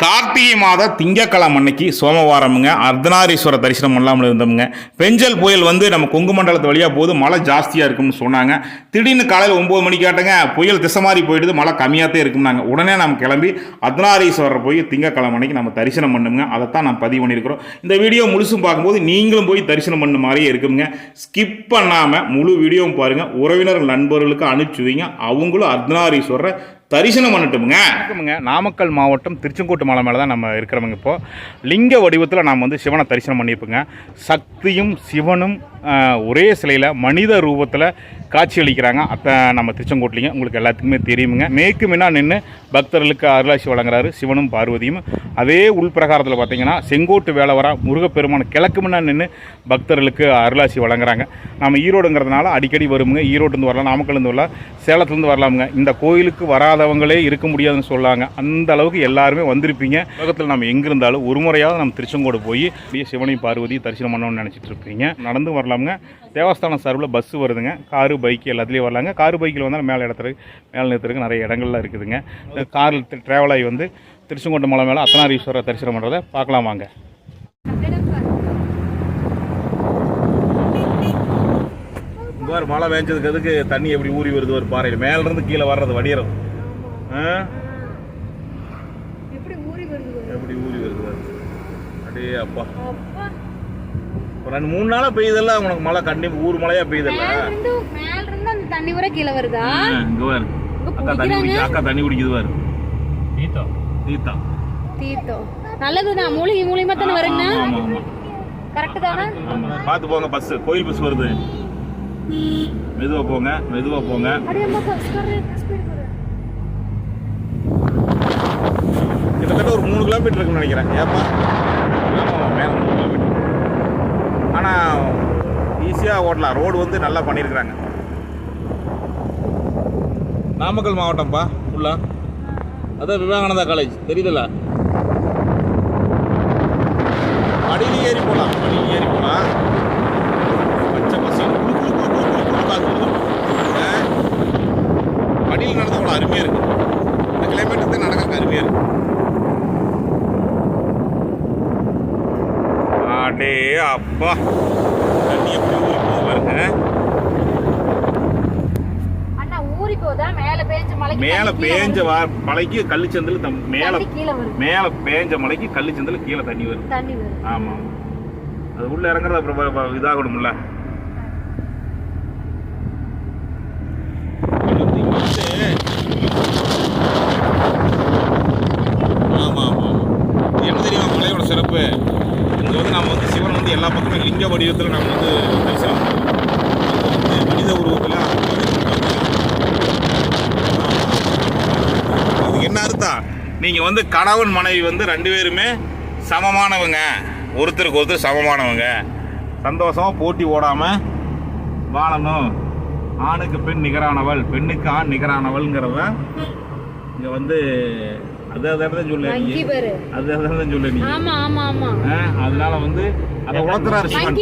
கார்த்திகை மாத திங்கக்கிழமை அன்னைக்கு சோமவாரமுங்க. அர்த்தநாரீஸ்வர தரிசனம் பண்ணலாமல் இருந்தோமுங்க. பெஞ்சல் புயல் வந்து நம்ம கொங்கு மண்டலத்து வழியாக போது மழை ஜாஸ்தியாக இருக்கும்னு சொன்னாங்க. திடீர்னு காலையில் ஒம்பது மணிக்கு ஆட்டங்க புயல் திசை மாறி போயிடுது. மழை கம்மியாகத்தே இருக்கும்னாங்க. உடனே நம்ம கிளம்பி அர்த்தநாரீஸ்வரர் போய் திங்கக்கிழமை அன்னைக்கு நம்ம தரிசனம் பண்ணுங்க அதைத்தான் நம்ம பதிவு பண்ணியிருக்கிறோம். இந்த வீடியோ முழுசும் பார்க்கும்போது நீங்களும் போய் தரிசனம் பண்ண மாதிரியே இருக்குங்க ஸ்கிப் பண்ணாமல் முழு வீடியோவும் பாருங்கள் உறவினர்கள் நண்பர்களுக்கு அனுப்பிச்சு வைங்க. அவங்களும் அர்த்தநாரீஸ்வரரை தரிசனம் பண்ணட்டுமுங்க. வணக்கமுங்க. நாமக்கல் மாவட்டம் திருச்செங்கோட்டு மலை மேலே தான் நம்ம இருக்கிறவங்க இப்போ. லிங்க வடிவத்தில் நாம் வந்து சிவனை தரிசனம் பண்ணியிருப்போங்க. சக்தியும் சிவனும் ஒரே சிலையில் மனித ரூபத்தில் காட்சியளிக்கிறாங்க அப்போ நம்ம திருச்செங்கோட்லிங்க உங்களுக்கு எல்லாத்துக்குமே தெரியுமுங்க. மேற்கு மின்னா நின்று பக்தர்களுக்கு அருளாசி வழங்குறாரு சிவனும் பார்வதியும். அதே உள்பிரகாரத்தில் பார்த்தீங்கன்னா செங்கோட்டு வேலவரா முருகப்பெருமான கிழக்கு முன்னா நின்று பக்தர்களுக்கு அருளாசி வழங்குறாங்க. நம்ம ஈரோடுங்கிறதுனால அடிக்கடி வருமுங்க. ஈரோட்டுலேருந்து வரலாம் நாமக்கல்லேருந்து வரலாம் சேலத்துலேருந்து வரலாமுங்க. இந்த கோயிலுக்கு வராதவங்களே இருக்க முடியாதுன்னு சொல்லாங்க. அந்த அளவுக்கு எல்லாருமே வந்திருப்பீங்க. உலகத்தில் நம்ம எங்கே இருந்தாலும் ஒரு முறையாவது நம்ம திருச்செங்கோடு போய் அப்படியே சிவனையும் பார்வதி தரிசனம் பண்ணணும்னு நினச்சிட்டு இருப்பீங்க. நடந்து வரலாமுங்க. தேவஸ்தானம் சார்பில் பஸ்ஸு வருதுங்க. காரு பைக்கு எல்லாத்துலேயும் வரலாங்க. காரு பைக்கில் வந்தால் மேலே இடத்துல மேலே நிறுத்துறதுக்கு நிறைய இடங்கள்லாம் இருக்குதுங்க. இந்த காரில் ட்ராவல் ஆகி வந்து திருச்செங்கோட்டை மலை மேலே அத்தனாரீஸ்வரர் தரிசனம் பண்ணுறதை பார்க்கலாம் வாங்க. மழை வேஞ்சதுக்கு அதுக்கு தண்ணி எப்படி ஊறி வருது ஒரு பாறையில்? மேலேருந்து கீழே வர்றது வடிகிறது எப்படி ஊறி வருது. அடே அப்பா. ஒரு ரெண்டு மூணு நாளாக பெய்யுதல்ல உனக்கு மழை கண்டிப்பாக ஊர் மழையா பெய்யுதல்ல? மேல இருந்து அந்த தண்ணி வர கீழே வருதா? இங்க பாரு. அக்கா தண்ணி. குடிக்குது அக்கா தண்ணி குடிக்குது பாரு. தீத்தா? தீத்தா. தீர்த்தம் நல்லதுதான்? மூலிகை மூலியமா தானே வருங்க ஆமா ஆமா. கரெக்ட் தானே? பார்த்து போங்க பஸ் கோயில் பஸ் வருது. மெதுவா போங்க மெதுவா போங்க அடி அம்மா பஸ் ஸ்பீட் பாரு கிட்டத்தட்ட ஒரு மூணு கிலோமீட்டர் இருக்குன்னு நினைக்கிறேன். ஏப்பா? மேல மூணு கிலோமீட்டர். ஆனால் ஈஸியாக ஓட்டலாம். ரோடு வந்து நல்லா பண்ணியிருக்கிறாங்க. நாமக்கல் மாவட்டம்ப்பா ஃபுல்லா அதான் விவேகானந்தா காலேஜ் தெரியுதுல்ல? படியில் ஏறி போகலாம் படியில் ஏறி போகலாம் பச்சை பசங்க? படியில் நடந்து போகலாம் அருமையாக இருக்கு. இந்த கிளைமேட்டுக்கு நடக்க அருமையாக இருக்கு. அடே அப்பா. தண்ணி எப்படி ஊறி போகுது பாருங்க. மேல பேஞ்ச மலைக்கு கள்ளிச்சந்தில் மேல மேல பேஞ்ச மலைக்கு கள்ளிச்சந்தில் கீழே தண்ணி வருது. ஆமா. அது உள்ள இறங்குறது அப்புறம் இதாகணும்ல இங்க வந்து- ஆமா ஆமா ஆமா. இது என்ன தெரியுமா மலையோட சிறப்பு இங்க வந்து நம்ம வந்து சிவன் வந்து எல்லா பக்கமும் லிங்க வடிவத்தில் நம்ம வந்து தரிசனம் வந்து மனித உருவத்தில் என்ன அர்த்தம்? நீங்கள் வந்து கணவன் மனைவி வந்து ரெண்டு பேருமே சமமானவங்க. ஒருத்தருக்கு ஒருத்தர் சமமானவங்க. சந்தோஷமாக போட்டி ஓடாமல் வாழணும். ஆணுக்கு பெண் நிகரானவள் பெண்ணுக்கு ஆண் நிகரானவள்ங்கிறத இங்கே வந்து அது அதான் சொல்ல அது அதான் சொல்ல நீ ஆமா ஆமா. ஆமா அதனால வந்து அதை உணர்த்துறாரு சிவன்.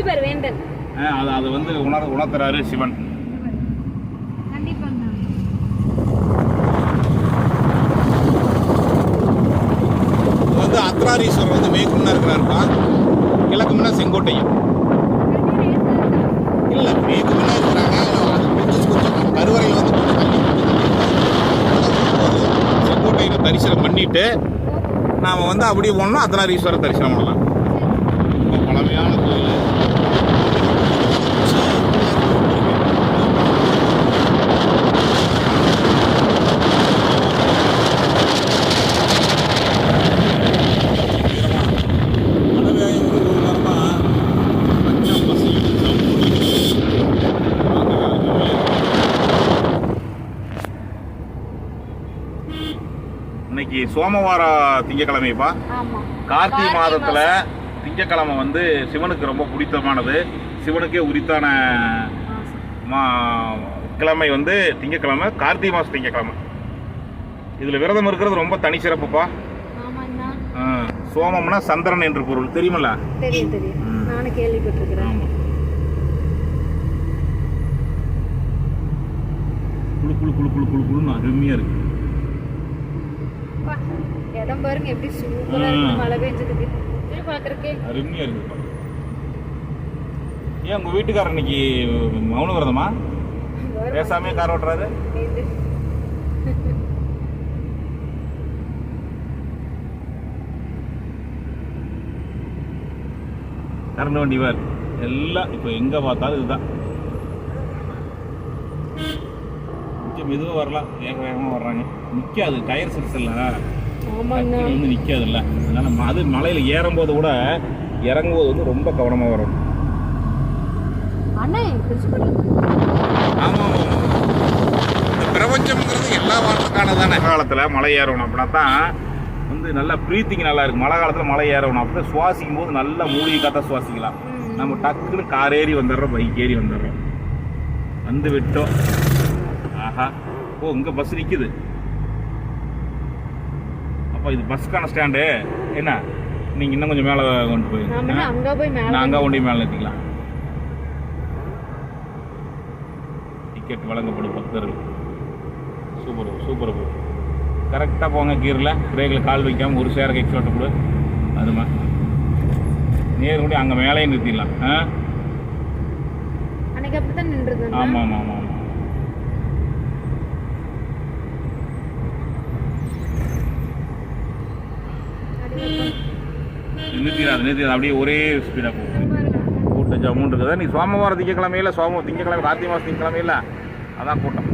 அது அது வந்து உணர் உணர்த்துறாரு சிவன். வந்து அத்ராரீஸ்வரர் வந்து மேற்குன்னா இருக்கிறாருப்பா. கிழக்கு முன்னா செங்கோட்டையும் இல்லை மேற்கு முன்னா இருக்கிறாங்க. கொஞ்சம் கொஞ்சம் கருவறையில் வந்து செங்கோட்டையில் தரிசனம் பண்ணிட்டு நாம் வந்து அப்படியே போனோம்னா அர்த்தநாரீஸ்வரர் தரிசனம் பண்ணலாம். பழமையான கோயில் இன்னைக்கு சோமவார திங்கக்கிழமைப்பா கார்த்திகை மாதத்துல திங்கக்கிழமை வந்து சிவனுக்கு ரொம்ப பிடித்தமானது. சிவனுக்கே உரித்தான மா கிழமை வந்து திங்கக்கிழமை கார்த்திகை மாதம் திங்கக்கிழமை. இதில் விரதம் இருக்கிறது ரொம்ப தனி சிறப்புப்பா. சோமம்னா சந்திரன் என்று பொருள். தெரியுமில்ல? தெரியும் தெரியும். நானும் கேள்விப்பட்டிருக்கிறேன். குளு குளுன்னு அருமையாக இருக்கு. இடம் பாருங்க எப்படி சூப்பரா இருக்கு மழை பெஞ்சதுக்கு. இது பாக்குறதுக்கே அருமையாக இருக்குப்பா ஏன் உங்கள் வீட்டுக்காரர் இன்னைக்கு மௌன விரதமா? பேசாமே கார் ஓட்டுறாரு. கரண்ட் வண்டி வேறு எல்லாம் இப்போ எங்கே பார்த்தாலும் இதுதான். கொஞ்சம் மெதுவாக வரலாம். வேக வேகமாக வர்றாங்க. நிற்காது டயர் சிக்ஸில் ஆமாண்ணா வந்து நிற்காதுல்ல அதனால அது மலையில் ஏறும்போது கூட இறங்கும்போது வந்து ரொம்ப கவனமாக வரும் அண்ணே பிடிச்சு போடுங்க ஆமாம் இந்த பிரபஞ்சம்ங்கிறது எல்லா தானே. காலத்தில் மலை ஏறணும் அப்படின்னா தான் வந்து நல்லா ப்ரீத்திங் நல்லா இருக்கு. மழை காலத்தில் மலை ஏறணும் அப்போ சுவாசிக்கும் போது நல்லா மூலிகை காத்தா சுவாசிக்கலாம். நம்ம டக்குன்னு கார் ஏறி வந்துடுறோம் பைக் ஏறி வந்துடுறோம். வந்து விட்டோம். ஆஹா. ஓ இங்கே பஸ் நிற்குது அப்போ இது பஸ்க்கான ஸ்டாண்டு. என்ன? நீங்கள் இன்னும் கொஞ்சம் மேலே கொண்டு போய். அங்க போய் மேல நான் அங்கே கொண்டு மேலே நிறுத்திக்கலாம் டிக்கெட் வழங்கப்படும் பக்தர்கள் சூப்பர் சூப்பர் ப்ரோ கரெக்டாக போங்க கீரில். பிரேக்கில் கால் வைக்காமல் ஒரு சேர எக்ஸ்ட்ரா கொடு. அதுமா நேர் கூட அங்கே மேலேயே நிறுத்திடலாம். ஆ? அன்னைக்கு நின்றுது ஆமாம் ஆமாம் ஆமாம் நிறுத்திடாது நிறுத்திடாது அப்படியே ஒரே ஸ்பீடாக போகும். கூட்டம் ஜம்முன் இருக்குதா நீ சோமவாரம் திங்கக்கிழமையில சோம திங்கக்கிழமை கார்த்திகை மாதம் திங்கக்கிழமையில அதான் கூட்டம்.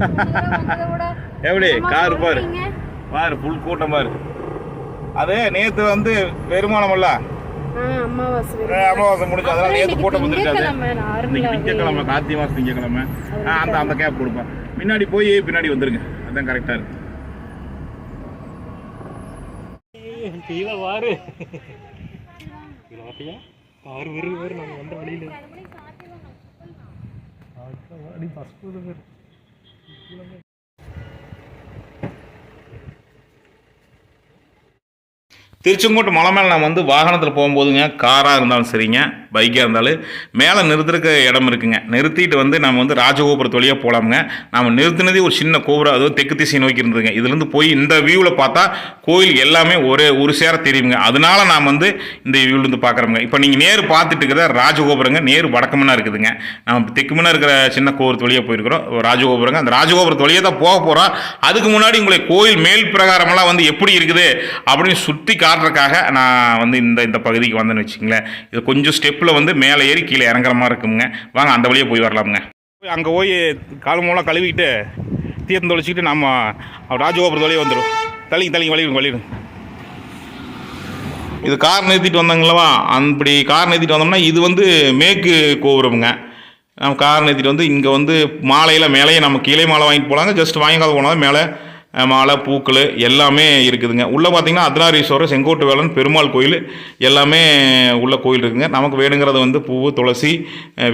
எப்படி? கார் பாரு. பாரு ஃபுல் கூட்டம் பாரு. அது நேத்து வந்து பெருமானம் இல்ல? அமாவாசை முடிஞ்சு அதனால நேத்து கூட்டம் வந்துருக்காது இன்னைக்கு. திங்கக்கிழமை கார்த்திகை மாதம் திங்கக்கிழமை. அந்த அந்த கேப் கொடுப்பேன். முன்னாடி போய் பின்னாடி வந்துருங்க. அதான் கரெக்டாக இருக்கு. கீழே வாரு. கீழே பார்த்தியா கார் வருது வேறு நம்ம வந்த வழியில். அடி பஸ் போகுது வேறு திருச்செங்கோட்டு மலை மேலே நம்ம வந்து வாகனத்தில் போகும்போதுங்க காராக இருந்தாலும் சரிங்க. பைக்காக இருந்தாலும் மேலே நிறுத்துறக்க இடம் இருக்குங்க. நிறுத்திட்டு வந்து நம்ம வந்து ராஜகோபுரத்து வழியாக போகலாமுங்க நம்ம நிறுத்தினதே ஒரு சின்ன கோபுரம் அதுவும் தெற்கு திசை நோக்கி இருந்ததுங்க. இதுலேருந்து போய் இந்த வியூவில் பார்த்தா கோயில் எல்லாமே ஒரே ஒரு சேர தெரியுங்க. அதனால நாம் வந்து இந்த வியூலேருந்து பார்க்குறோமுங்க இப்போ நீங்கள் நேர் பார்த்துட்டு இருக்கிற ராஜகோபுரங்க நேரு வடக்கமனா இருக்குதுங்க. நம்ம தெக்குமனா இருக்கிற சின்ன கோபுரத்து வழியாக போயிருக்கிறோம். ராஜகோபுரங்க. அந்த ராஜகோபுரத்து வழியாக தான் போக போகிறோம் அதுக்கு முன்னாடி உங்களை கோயில் மேல் பிரகாரமெல்லாம் வந்து எப்படி இருக்குது அப்படின்னு சுற்றி காட்டுறதுக்காக நான் வந்து இந்த இந்த பகுதிக்கு வந்தேன்னு வச்சுங்களேன் இது கொஞ்சம் ஸ்டெப் ஸ்டெப்பில் வந்து மேலே ஏறி கீழே இறங்குற மாதிரி இருக்குங்க வாங்க அந்த வழியாக போய் வரலாமுங்க. அங்கே போய் கால் மூலம் கழுவிட்டு தீர்த்தம் தொலைச்சிக்கிட்டு நம்ம ராஜகோபுரத்து வழியாக வந்துடும் தள்ளிங்க தள்ளிங்க வழிவிடுங்க வழிவிடுங்க. இது கார் நிறுத்திட்டு வந்தாங்களவா? அப்படி கார் நிறுத்திட்டு வந்தோம்னா இது வந்து மேற்கு கோபுரமுங்க. நம்ம கார் நிறுத்திட்டு வந்து இங்கே வந்து மாலையில் மேலேயே நம்ம கீழே மாலை வாங்கிட்டு போகலாங்க ஜஸ்ட் வாங்கிக்காத போனால் மேலே மாலை பூக்கள் எல்லாமே இருக்குதுங்க. உள்ளே பார்த்தீங்கன்னா அர்த்தநாரீஸ்வரர் செங்கோட்டு வேலன் பெருமாள் கோயில் எல்லாமே உள்ள கோயில் இருக்குதுங்க நமக்கு வேணுங்கிறத வந்து பூ துளசி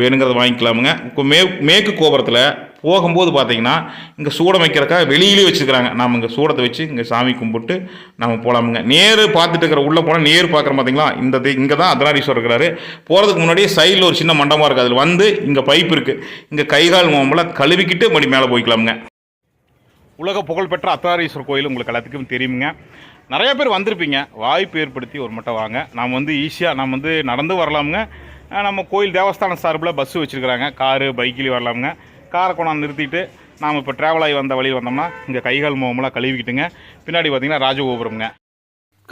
வேணுங்கிறத வாங்கிக்கலாமுங்க. மே மேற்கு கோபுரத்தில் போகும்போது பார்த்தீங்கன்னா இங்கே சூடம் வைக்கிறக்காக வெளியிலே வச்சுருக்காங்க நாம் இங்கே சூடத்தை வச்சு இங்கே சாமி கும்பிட்டு நம்ம போகலாமுங்க நேரு பார்த்துட்டு இருக்கிற உள்ளே போனால் நேரு பார்க்குறோம் பார்த்திங்களா இந்த இங்கே தான் அர்த்தநாரீஸ்வரர் இருக்கிறாரு. போகிறதுக்கு முன்னாடியே சைடில் ஒரு சின்ன மண்டபம் இருக்குது அதில் வந்து இங்கே பைப் இருக்குது இங்கே கைகால் மோம்பெல்லாம் கழுவிக்கிட்டு மறுபடி மேலே போய்க்கலாமுங்க. உலக புகழ்பெற்ற அத்தாரீஸ்வரர் கோயில் உங்களுக்கு எல்லாத்துக்கும் தெரியுங்க நிறைய பேர் வந்திருப்பீங்க. வாய்ப்பு ஏற்படுத்தி ஒரு மட்டும் வாங்க. நாம் வந்து ஈஸியாக நாம் வந்து நடந்து வரலாமுங்க. நம்ம கோயில் தேவஸ்தானம் சார்பில் பஸ்ஸு வச்சுருக்குறாங்க. காரு பைக்கிலையும் வரலாமுங்க. காரை கொண்டாந்து நிறுத்திட்டு நாம் இப்போ ட்ராவல் ஆகி வந்த வழியில் வந்தோம்னா இங்கே கைகால் முகமெல்லாம் கழுவிக்கிட்டுங்க. பின்னாடி பார்த்தீங்கன்னா ராஜகோபுரம்ங்க.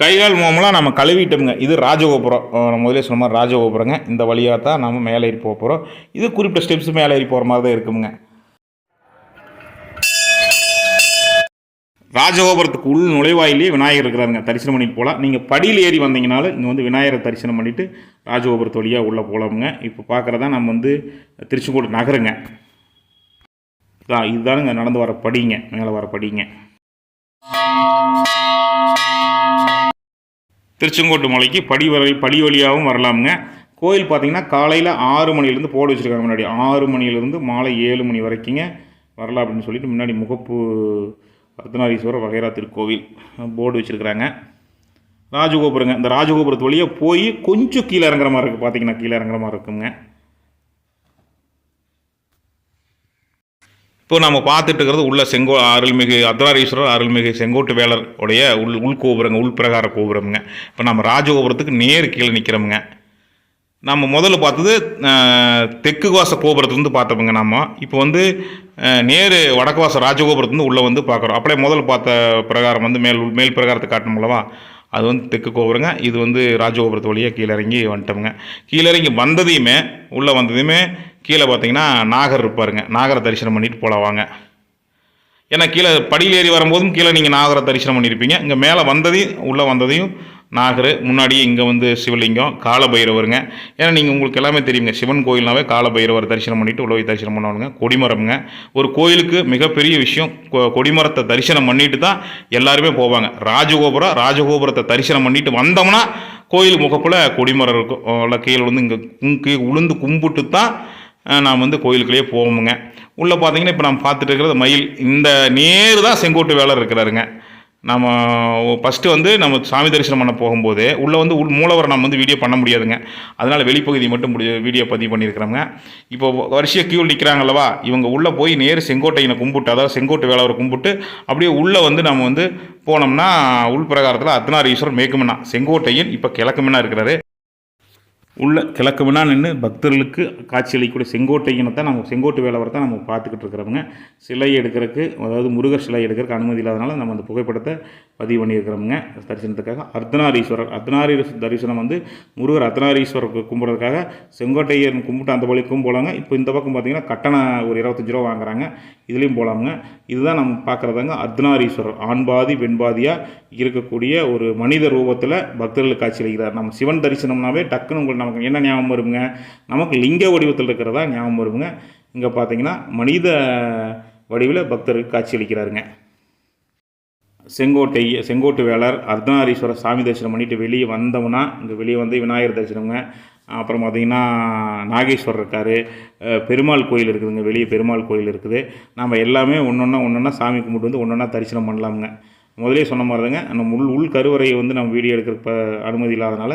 கைகால் முகமெல்லாம் நம்ம கழுவிட்டோம்ங்க. இது ராஜகோபுரம். நம்ம முதலே சொன்ன மாதிரி ராஜகோபுரங்க. இந்த வழியாக தான் நம்ம மேலே ஏறி போக போகிறோம் இது குறிப்பிட்ட ஸ்டெப்ஸ் மேலே ஏறி போகிற மாதிரி தான் இருக்குங்க ராஜகோபுரத்துக்கு உள் நுழைவாயிலே விநாயகர் இருக்கிறாருங்க தரிசனம் பண்ணிட்டு போகலாம். நீங்கள் படியில் ஏறி வந்தீங்கனாலும் இங்கே வந்து விநாயகரை தரிசனம் பண்ணிவிட்டு ராஜகோபுரத்து வழியாக உள்ளே போகலாமுங்க. இப்போ பார்க்குறதா நம்ம வந்து திருச்செங்கோடு நகருங்க. இதான் இதுதானுங்க நடந்து வர படிங்க மேலே வர படிங்க. திருச்செங்கோட்டு மலைக்கு படி வரை படி வழியாகவும் வரலாமுங்க. கோயில் பார்த்தீங்கன்னா காலையில் ஆறு மணிலேருந்து போட வச்சுருக்காங்க முன்னாடி. ஆறு மணிலேருந்து மாலை ஏழு மணி வரைக்குங்க வரலாம் அப்படின்னு சொல்லிட்டு முன்னாடி முகப்பு அர்த்தநாரீஸ்வரர் வகைரா திருக்கோவில் போர்டு வச்சுருக்குறாங்க. ராஜகோபுரங்க இந்த ராஜகோபுரத்து வழியாக போய் கொஞ்சம் கீழே இறங்குற மாதிரி இருக்குது பார்த்தீங்கன்னா கீழே இறங்குற மாதிரி இருக்குங்க. இப்போ நம்ம பார்த்துட்டு இருக்கிறது உள்ள செங்கோ அருள்மிகு அர்த்தநாரீஸ்வரர் அருள்மிகு செங்கோட்டு வேலர் உடைய உள் உள்கோபுரங்க உள்பிரகார கோபுரம்ங்க. இப்போ நம்ம ராஜகோபுரத்துக்கு நேர் கீழே நிற்கிறோமுங்க நம்ம முதல்ல பார்த்தது தெற்கு வாச கோபுரத்துலேருந்து பார்த்தோமுங்க நாம். இப்போ வந்து நேரு வடக்கு வாச ராஜகோபுரத்துலேருந்து உள்ளே வந்து பார்க்குறோம். அப்படியே முதல்ல பார்த்த பிரகாரம் வந்து மேல் மேல் பிரகாரத்தை காட்டணும் அல்லவா? அது வந்து தெற்கு கோபுரங்க இது வந்து ராஜகோபுரத்து வழியாக கீழே இறங்கி வந்துட்டோமுங்க கீழே இறங்கி வந்ததையுமே உள்ளே வந்ததையுமே கீழே பார்த்தீங்கன்னா நாகர் இருப்பாருங்க. நாகரை தரிசனம் பண்ணிட்டு போலவாங்க. வாங்க ஏன்னா கீழே படியில் ஏறி வரும்போதும் கீழே நீங்கள் நாகரை தரிசனம் பண்ணியிருப்பீங்க இங்கே மேலே வந்ததையும் உள்ளே வந்ததையும் நாகர் முன்னாடியே இங்கே வந்து சிவலிங்கம் காலபைரவருங்க. ஏன்னா நீங்கள் உங்களுக்கு எல்லாமே தெரியுங்க. சிவன் கோயில்னாவே காலபைரவர் தரிசனம் பண்ணிவிட்டு உள்ள போய் தரிசனம் பண்ணுவாங்க கொடிமரம்ங்க. ஒரு கோயிலுக்கு மிகப்பெரிய விஷயம் கொ- கொடிமரத்தை தரிசனம் பண்ணிட்டு தான் எல்லாருமே போவாங்க. ராஜகோபுரம் ராஜகோபுரத்தை தரிசனம் பண்ணிட்டு வந்தோம்னா கோயில் முகப்பில் கொடிமரம் இருக்கும். உள்ள கீழே வந்து இங்கே கீழே உளுந்து கும்பிட்டு தான் நாம் வந்து கோயிலுக்குள்ளேயே போவோமுங்க. உள்ளே பார்த்தீங்கன்னா இப்போ நம்ம பார்த்துட்டு இருக்கிறது மயில். இந்த நேரு தான் செங்கோட்டு வேலர் இருக்கிறாருங்க. நம்ம ஃபஸ்ட்டு வந்து நம்ம சாமி தரிசனம் பண்ண போகும்போது உள்ளே வந்து உள் மூலவரை நம்ம வந்து வீடியோ பண்ண முடியாதுங்க. அதனால் வெளிப்பகுதி மட்டும் முடி- வீடியோ பதிவு பண்ணியிருக்கிறோங்க இப்போ வரிசையாக கியூ நிற்கிறாங்கல்லவா இவங்க உள்ளே போய் நேர் செங்கோட்டையினை கும்பிட்டு அதாவது செங்கோட்டை வேலவரை கும்பிட்டு அப்படியே உள்ளே வந்து நம்ம வந்து போனோம்னா உள் பிரகாரத்தில் அர்த்தநாரீஸ்வரர் மேற்குமண்ணா. செங்கோட்டையன் இப்போ கிழக்குமண்ணா இருக்கிறாரு. உள்ள கிழக்கு வினா நின்று பக்தர்களுக்கு காட்சியளிக்கக்கூடிய செங்கோட்டையினை தான் நம்ம செங்கோட்டு வேலவரை தான் நம்ம பார்த்துக்கிட்டு இருக்கிறவங்க. சிலை எடுக்கிறதுக்கு அதாவது முருகர் சிலை எடுக்கிறதுக்கு அனுமதி இல்லாதனால நம்ம அந்த புகைப்படத்தை பதிவு பண்ணியிருக்கிறோமுங்க தரிசனத்துக்காக அர்த்தநாரீஸ்வரர் அர்த்தநாரீஸ் தரிசனம் வந்து முருகர் அர்த்தநாரீஸ்வரர் கும்பிட்றதுக்காக செங்கோட்டையன் கும்பிட்டு அந்த வழிக்கும் போகலாங்க இப்போ இந்த பக்கம் பார்த்தீங்கன்னா கட்டணம் ஒரு இருபத்தஞ்சி ரூபா வாங்குறாங்க. இதுலேயும் போகலாமுங்க இதுதான் நம்ம பார்க்குறதாங்க அர்த்தநாரீஸ்வரர் ஆண்பாதி பெண்பாதியாக இருக்கக்கூடிய ஒரு மனித ரூபத்தில் பக்தர்களுக்கு காட்சியளிக்கிறார். நம்ம சிவன் தரிசனம்னாவே டக்குன்னு உங்களுக்கு நமக்கு என்ன ஞாபகம் வருங்க? நமக்கு லிங்க வடிவத்தில் இருக்கிறதா ஞாபகம் வருங்க? இங்கே பார்த்தீங்கன்னா மனித வடிவில் பக்தருக்கு காட்சியளிக்கிறாருங்க செங்கோட்டை செங்கோட்டு வேளர் அர்த்தநாரீஸ்வரர் சாமி தரிசனம் பண்ணிட்டு வெளியே வந்தோம்னா இங்கே வெளியே வந்து விநாயகர் தரிசனங்க அப்புறம் பார்த்தீங்கன்னா நாகேஸ்வரர் இருக்கார். பெருமாள் கோயில் இருக்குதுங்க. வெளியே பெருமாள் கோயில் இருக்குது. நம்ம எல்லாமே ஒன்றொன்னா ஒன்றொன்னா சாமி கும்பிட்டு வந்து ஒன்றொன்னா தரிசனம் பண்ணலாமுங்க. முதலே சொன்ன மாதிரி தாங்க நம்ம உள் உள் கருவறையை வந்து நம்ம வீடியோ எடுக்கிற அனுமதி இல்லாதனால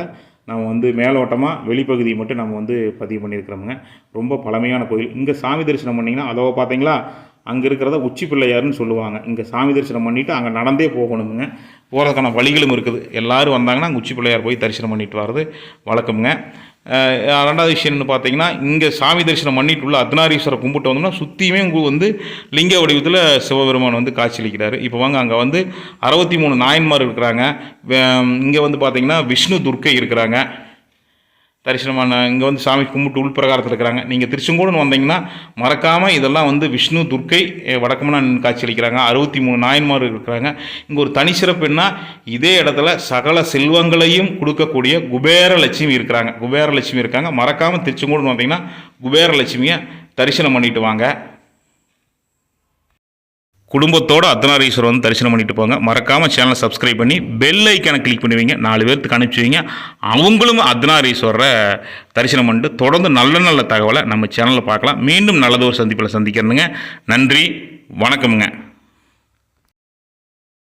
நம்ம வந்து மேலோட்டமாக வெளிப்பகுதியை மட்டும் நம்ம வந்து பதிவு பண்ணியிருக்கிறோமுங்க. ரொம்ப பழமையான கோயில். இங்கே சாமி தரிசனம் பண்ணிங்கன்னா அதோ பார்த்தீங்களா அங்கே இருக்கிறத உச்சி பிள்ளையாருன்னு சொல்லுவாங்க. இங்கே சாமி தரிசனம் பண்ணிவிட்டு அங்கே நடந்தே போகணுமுங்க. போகிறதுக்கான வழிகளும் இருக்குது. எல்லாரும் வந்தாங்கன்னா அங்கே உச்சி பிள்ளையார் போய் தரிசனம் பண்ணிட்டு வர்றது வழக்கமுங்க. ரெண்டாவது விஷயம் என்ன பார்த்தீங்கன்னா இங்கே சாமி தரிசனம் பண்ணிட்டு உள்ள அர்த்தநாரீஸ்வரர் கும்பிட்டு வந்தோம்னா சுற்றியுமே உங்களுக்கு வந்து லிங்க வடிவத்தில் சிவபெருமான் வந்து காட்சியளிக்கிறார். இப்போ வாங்க அங்கே வந்து அறுபத்தி மூணு நாயன்மார் இருக்கிறாங்க. இங்கே வந்து பார்த்தீங்கன்னா விஷ்ணு துர்க்கை இருக்கிறாங்க. தரிசனமான இங்கே வந்து சாமி கும்பிட்டு உள்பிரகாரத்தில் இருக்கிறாங்க. நீங்கள் திருச்செங்கோடுன்னு வந்தீங்கன்னா மறக்காமல் இதெல்லாம் வந்து விஷ்ணு துர்க்கை அஹ், வடக்கமான நின்னு காட்சியளிக்கிறாங்க. அறுபத்தி மூணு நாயன்மார் இருக்கிறாங்க. இங்கே ஒரு தனி சிறப்பு என்ன? இதே இடத்துல சகல செல்வங்களையும் கொடுக்கக்கூடிய குபேரலட்சுமி இருக்கிறாங்க. குபேரலட்சுமி இருக்காங்க. மறக்காமல் திருச்செங்கோடுன்னு வந்தீங்கன்னா குபேர லட்சுமியை தரிசனம் பண்ணிட்டு வாங்க. குடும்பத்தோடு அர்த்தநாரீஸ்வரர் வந்து தரிசனம் பண்ணிட்டு போங்க. மறக்காமல் சேனலை சப்ஸ்கிரைப் பண்ணி பெல் ஐக்கானை கிளிக் பண்ணுவீங்க. நாலு பேர்த்துக்கு அனுப்பிச்சுவீங்க. அவங்களும் அர்த்தநாரீஸ்வரரை தரிசனம் பண்ணிட்டு தொடர்ந்து நல்ல நல்ல தகவலை நம்ம சேனலில் பார்க்கலாம். மீண்டும் நல்லதொரு சந்திப்பில் சந்திக்கிறதுங்க நன்றி. வணக்கமுங்க.